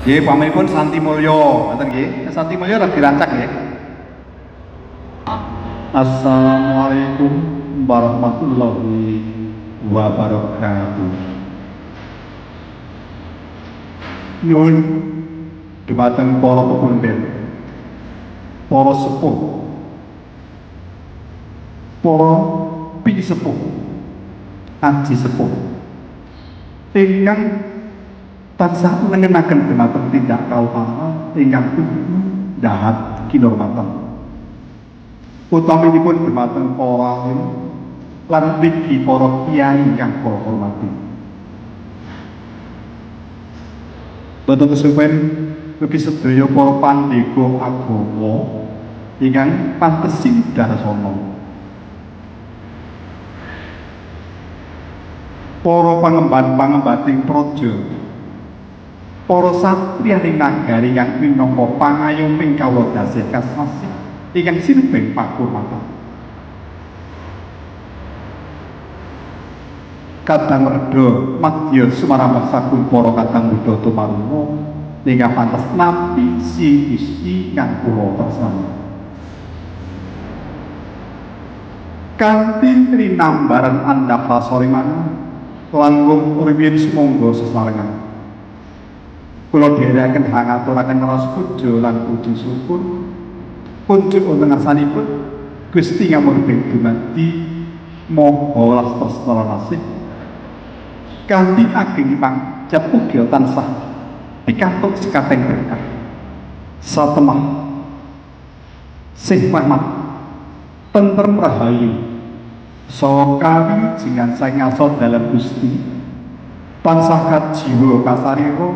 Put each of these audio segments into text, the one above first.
Nggih, pamiripun Santi Mulyo, ngoten nggih. Santi Mulyo rada dirancak nggih. Assalamualaikum warahmatullahi wabarakatuh. Nyuwun dumateng para pepundhen, para sepuh, para pinisepuh, aji sepuh, ingkang tansah nengenaken dumateng tindak kawula ingkang tuhu dahat kinurmatan. Utaminipun dumateng para lan mriki para kiai ingkang kula hormati. Boten kesupen ugi sedaya para pandhega agama ingkang pantesin darsana. Para pangemban-pangembating praja para satriyaning nagari ingkang minangka pangayoming kawula dasih kasmasih ingkang sinebeng pakurmatan. Kadang reda madya sumaramah saking para kadang buddha tumaruna ingkang pantes nampi si Gusti kang kula tresnani. Kanthi trinambaran andhap pasoringan langkung uripin sumangga sesarengan. Kula dherekaken hangaturaken rasa puja lan puji syukur. Kunjuk wonten ngarsanipun Gusti ngamurdeng dumadi Maha Lastra Nasih kanthi ageng pangjab ugi tansah pikantuk sekateng berkah. Satemah. Sih rahmat tentrem rahayu. Saha kawijinan saing ngarsa dalam Gusti. Tansah kajiwa kasarira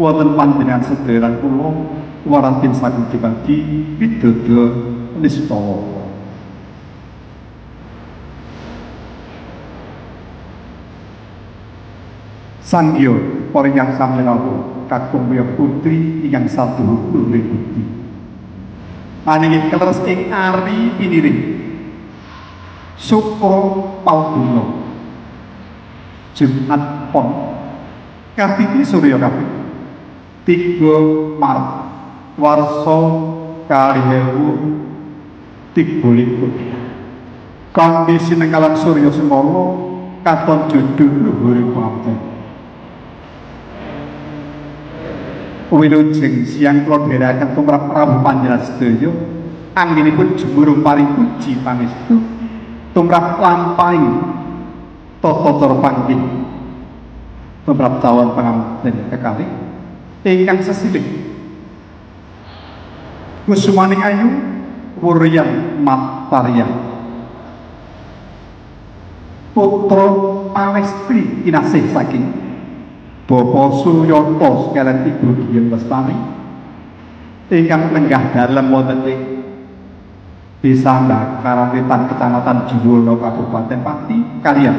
wonten panjenengan sedherek kula warantin saking dibagi widodo nistawa Sangyo paringkang samlenawa kakung wiya putri ingkang satu luring bukti. Aningin kleres ing ari piniring. Sukro Paudino. Jumat Pon. Kartini Surya Kabeh. Tiga Maret. Warso kalihewu tiga likur. Kami sinenggalan Surya Semolo katon jodoh luhuring pamten. wilujeng siang kula dherekaken tumrap Prabu Panjenengan sedaya anggenipun jemurung paring puji pangestu tumrap lampahing tata cara panggih tumrap tawon pangapunten kekalih ingkang sesilih kusumaning ayu wuryan matarya putra Palestri kinasih saking. Bapak Suryanto sekalian Ibu Dian Lestari. Ingkang lenggah dalem wonten ing Desa Karawitan Kecamatan Jiwono Kabupaten Pati kalian.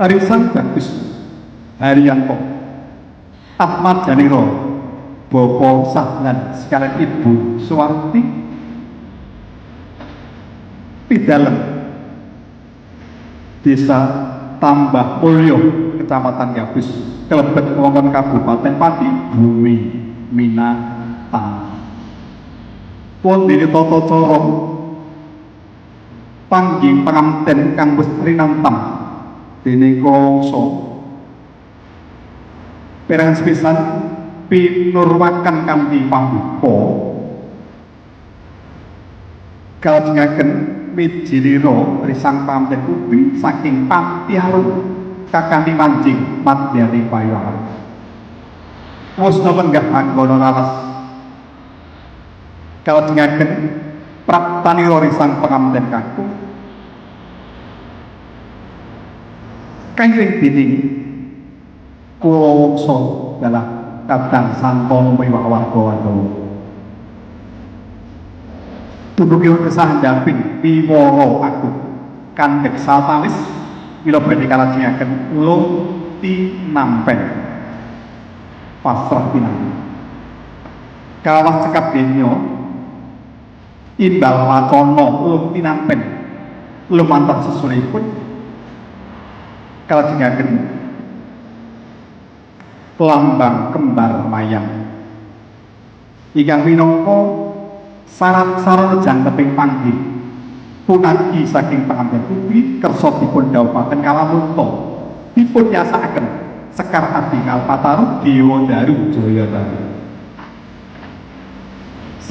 Arisan Bagus Haryanto Ahmad Janiro Bapak Sahlan sekalian Ibu Suwarti Pidalem Desa Tambah Mulyo Kecamatan Gabus kelebet wonten Kabupaten Pati Bumi Minata. Wondene tata cara panggih panganten kang wis rinantam dening kawasa Perangan sepisan pinurwakan kanthi pambuka kajengaken mijilira risang pamten ubi saking pantiarum kakanthi mancing madyani payuhan. Musna penggah anggono laras. Kajengaken praptani risang pangamten kakung. Kanjeng dining kula wangsa dalah kadang santana miwah warga Wandawa. Tumugi kesah damping piwara aku kandhek satalis kula badhe kalajengaken ulung tinampen pasrah pinang. Kawah cekap denya imbal wacana ulung tinampen lumantar sesulipun kalajengaken lambang kembar mayang. Ingkang minangka syarat-syarat jangkeping panggih. Punaki saking pangambil putri kersa dipun dhawuhaken kalamunta. Dipun nyasakaken sekar adi kalpataru dewa daru jaya daru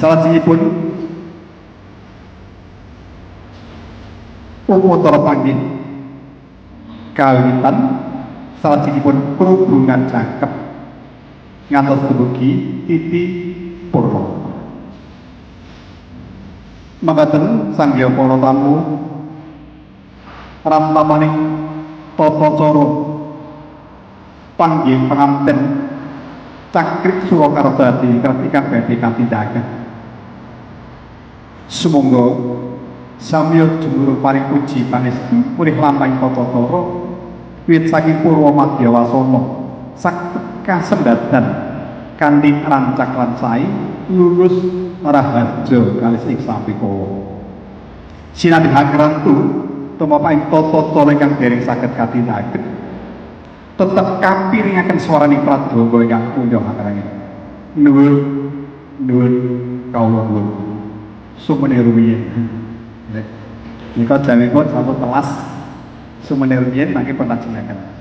salajengipun Uputara panggih kawitan salajengipun perhubungan cakep. Ngantos dumugi titi purwa mangkaten sangya para tamu. Rantamaning tata cara. Panggih penganten cakrik Surakartadi ingkang badhe katindakaken sumangga samya jumur paring puji pangestu purih lampahing tata cara wiwit saking purwa madyawasana saged kasembadan. Kanthi rancak lan sae lurus raharja kalis ing sapikawa sinambi hakrantu tumapaing tata cara ingkang dereng saged katindakaken tetep kampiringaken swaraning pradhawa ingkang punya hakarane nuwun nuwun kawula nuwun. Sumene rumiyin Nika jamipun sampun telas sumene rumiyin mangke pun lajengaken